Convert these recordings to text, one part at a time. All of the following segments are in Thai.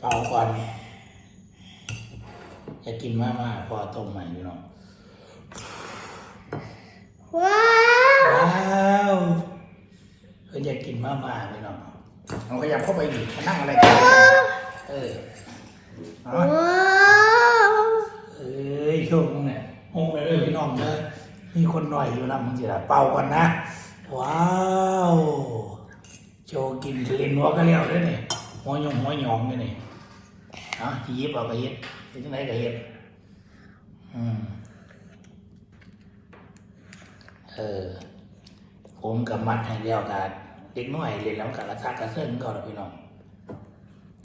เป่าก่อนจะกินมากมากๆพอต้มใหม่พี่น้องว้าวว้าวเพื่อนอยากกินมากมากๆพี่น้องเอาขยับเข้าไปดิมานั่งอะไรกันเออเอาว้าวเอ้ยโชคมึงเนี่ยโอ้ยเด้อพี่น้องเด้อมีคนหน่อยอยู่นะมึงจะละเป่าก่อนนะ ว้าวโชว์กินเล่นหัวก็เลี้ยวเด้วยนี่หัวหยงหัวหยองนี่นี่ เอะยิบเอาไปเฮ็ดเฮ็ดจังไดก็เฮ็ดอืมเออผมกับมัดให้เดียวกันเด็กน้อยเรียนแล้วกับกระซักกระเซิงก็แล้วพี่น้อง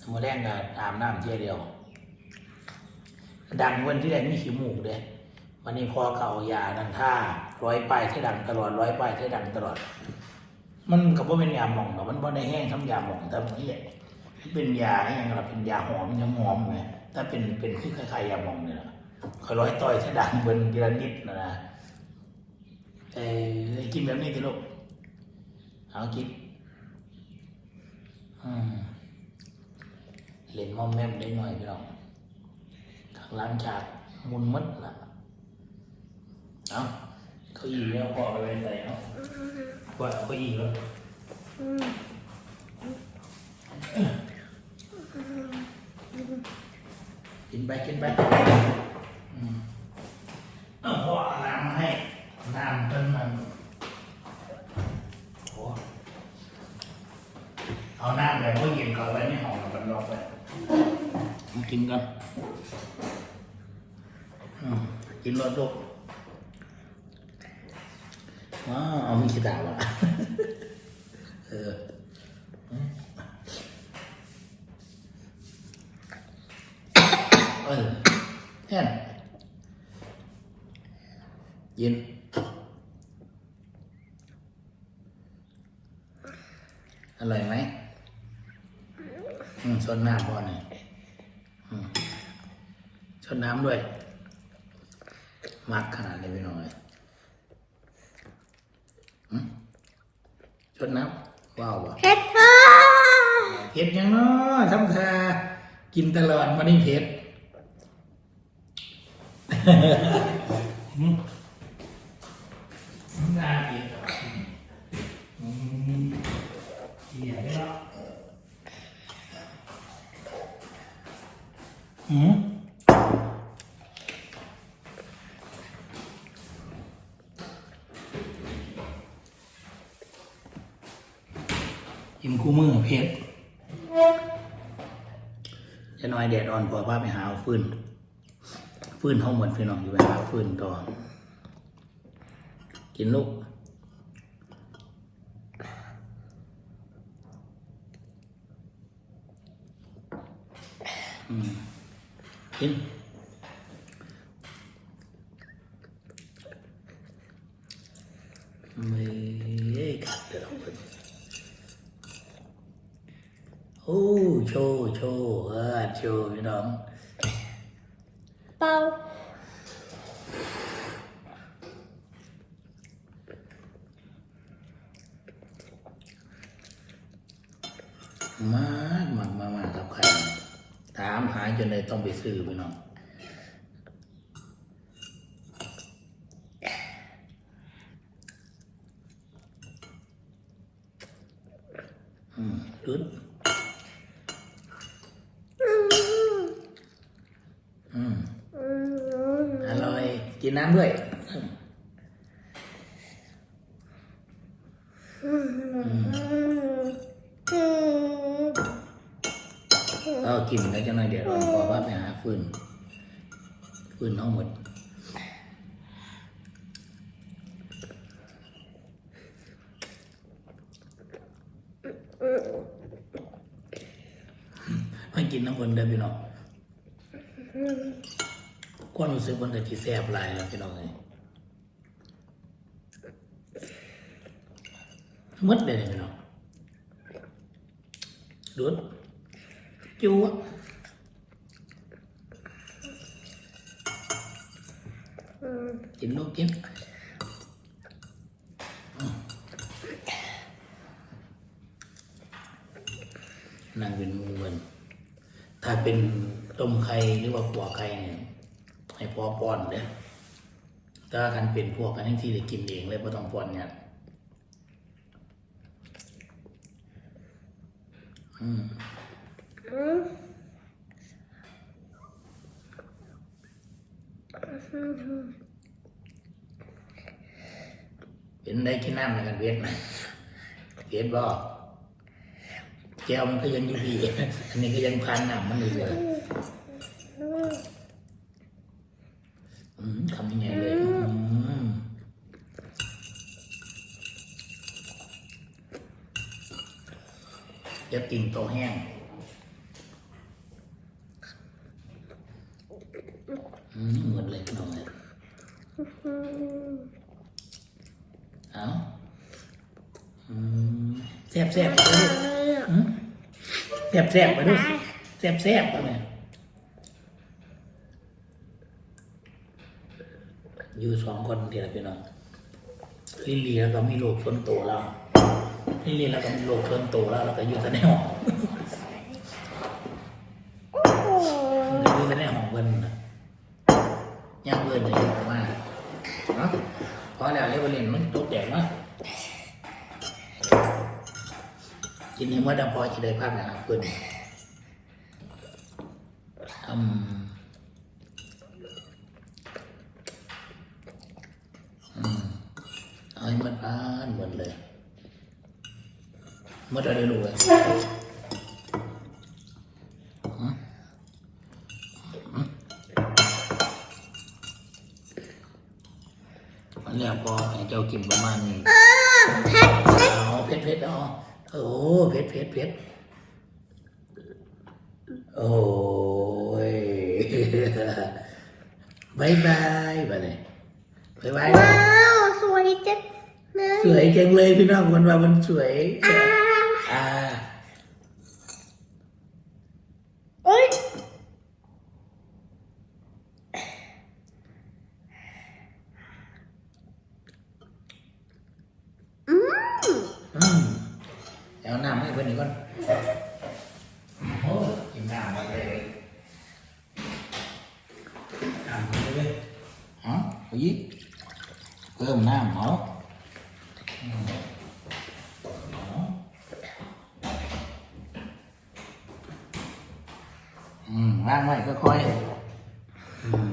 มือแรกก็อาบน้ำเที่ยวเดียว ดังวันที่ใดมีขี้มูกเด้วันนี้พอเขาเอายานันท่าร้อยป้ายที่ดังตลอดร้อยป้ายที่ดังตลอด มันกับว่าเป็นยาหม่องเนาะมันบ่ได้แห้งทำยาหม่องแต่มันเนี่ย เป็นยาอหย่างเราเป็นยาหอมยังหอมไงถ้าเป็นเป็นคือคล้ายๆยาหม่องเนี่ยนะคอยร้อยต่อยที่ดังบนทีละนิดนะนะเออกินแบบนี้สิลูกเอากินอืมเล่นมอมแมมได้หน่อยพี่น้องข้างหล่างฉากมุนมัดละเอาเขาอีแล้วพอไปใส่เนาะว่าเอาเขาอีแล้วอืม กินไปกินไปอืมเอาพ่อเอาน้ำมาให้น้ำเป็นมันโอ้เอาน้ำแบบว่าเย็นก่อนไว้ในห้องมันรอไปมากินกันอืมกินรสลูกว้าวเอามีขีดาวะเออเออแท่น ยิน อร่อยไหมอืมชนน้ำพอหน่อยอืมชนน้ำด้วยมักขนาดนี้ไปหน่อยอืมชนน้ำว้าวว่ะเผ็ดค่ะเผ็ดยังเนาะทำคากินตลอดมานี่เผ็ดอื กินคู่มือเผ็ดจะน้อยแดดอ่อนพอพาไปหาเอาฟืนฟืนห้องหมดพี่น้องอยู่ไปหาฟืนต่อกินลูกอืมกิน ไม่ขัดเดี๋ยวเราเพิ่นโอ้โชว์โชว์ เออโชว์พี่น้องเป่ามากมากมากมากครับใครถามหาจนเลยต้องไปซื้อไปน้องอืมดุด อืม อืม อืม อร่อย กิ นน้ำด้วยอืมอืมอืมอืมเอากินแล้วจะหน่อยเดี๋ยวเราขอว่าไปหาฟืนฟืนทั้งหมดไม่กินน้ำคนเดินพี่น้อง ความรู้สึกมันจะที่แสบหลายแล้วพี่น้องเลยหมดเลยพี่น้องดูดจู๊กินลูกกินนั่งเป็นหมูเบินถ้าเป็นต้มไข่หรือว่าขัวไข่เนี่ย ให้พอป้อนเลยถ้ากันเป็นพวกกันทั้งที่ได้กินเองเลยไม่ต้องป้อนเนี่ยอืมอืมเป็นได้กินน้ำในกันเวทไหมเวทบ่แก้วมันก็ยังอยู่ดี อันนี้ก็ยังพันน้ำมันอยู่เลยอืมคำยังไงเลยอืม จะติ่งโตแห้งอืมหมดเลยพี่น้องเลยเอาแซ่บแซ่บไปด้วยแซ่บแซ่บไปด้วยแซ่บแซ่บไปเลยอยู่สองคนเดียวพี่น้องลิลลี่แล้วก็มีลูกคนโตแล้ว ลิลลี่แล้วก็มีลูกคนโตแล้วแล้วก็อยู่แต่ในห้องอยู่แต่ในห้องเพิ่นย่างเพิ่นเลยออกมาเนาะพอแล้วเรียกว่าเล่นมันตกแดดเนาะกินให้เมื่อดำพอจะได้ภาพนะครับคุณอืมอืมเอาให้หมันพานหมดเลยห มดอะไรรู้เลยมันแล้วพอให้เจ้ากินประมาณนี้เอาเพชรเพชรเอาโอ้เพชรเพชรเพชรโอ้ยบายบายไปเลยบายบายว้าวสวยจังเลยสวยจังเลยพี่น้องมันว่ามันสวยอ่า อ่าเอ้ยอืมอืมเอาน้ำให้เพื่อนอีกก่อนโอ้กินน้ำมาเลยน้ำมาเลยเอ๋อเอายิเพิ่มน้ำเอาอืมเอาอืมว่างไว้ก็ค่อยๆอืม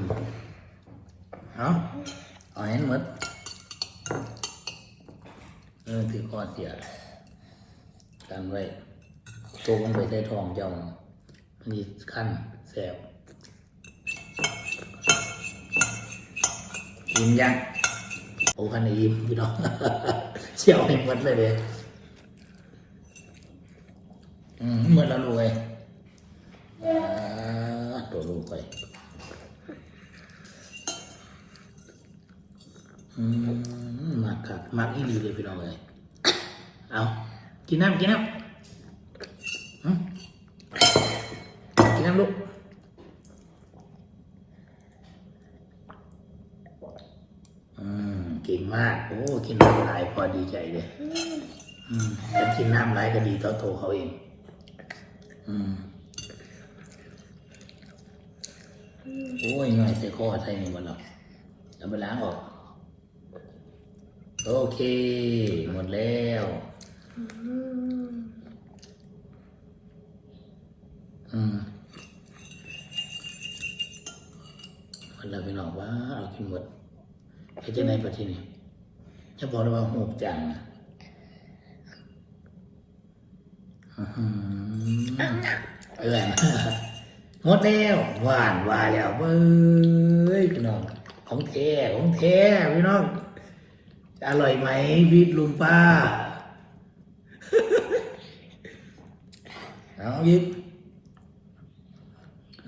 เอาเอาให้หมดเออถือคอเสียกันไว้โตมันไปได้ทองเจ้าน่ะมันมีขั้นแสบยิ้มยังโอ้พันยิ้มพี่น้องเชี่ยวให้หมดเลยเลยอืมเมื่อเราลูกเลยอ่าตัวลูกไป อืมมากครับมากอีหลีเลยพี่น้องเลยเอากินน้ำกินน้ำกินน้ำลูกอืมเก่งมากโอ้กินน้ำหลายพอดีใจเลยอืมแต่กินน้ำหลายก็ดีต่อตัวเขาเอง อืมโอ้ยง่ายใส่คอใส่นี่หมดแล้วเอาไปล้างออก โอเค หมดแล้ว อืมมหมดแล้วพี่น้องว่าเรากินหมดไปจะไหนประเทศนี้จะบอกเลยว่าหูจังนะอื้อหือเออหมดแล้วหวานหวานแล้วเบ้ยพี่น้อง ของแท้ของแท้พี่น้อง อร่อยไหมวิทย์ลุงป้าเอายิบ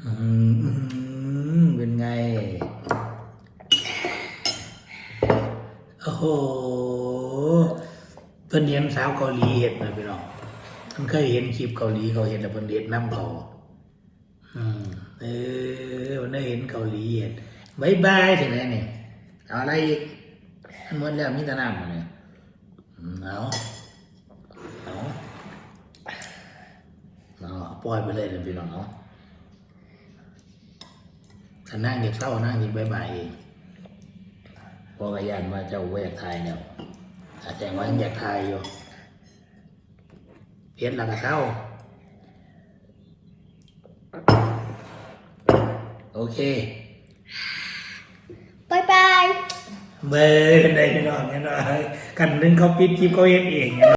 อืมอืมเป็นไง โอ้โหเพิ่นเห็นสาวเกาหลีเห็ดนะพี่น้องเพิ่นเคยเห็นคลิปเกาหลีเขาเห็นแล้วเพิ่นเห็ดน้ำเขาอืมเออมันได้เห็นเกาหลีเห็ดบายบายถึงไหนนี่เอาอะไรอีก อันหมดแล้วมีแต่น้ำมดเลยอืมเอาเอาเอาปล่อยไปเลยเดี๋ยวพี่น้องเอาถ้านั่งอยากเศร้านั่งอยากบายบายเองพอกระยานว่าเจ้าไ่อยากทายแล้วถ้าแจ้งว่าอยากทายอยู่เพี้ยนแล้วก็เศร้าโอเค บายบาย เบอร์ได้พี่น้องเนี่ยเนาะกันนึงเขาปิดคลิปเขาเห็นเองเนี่ย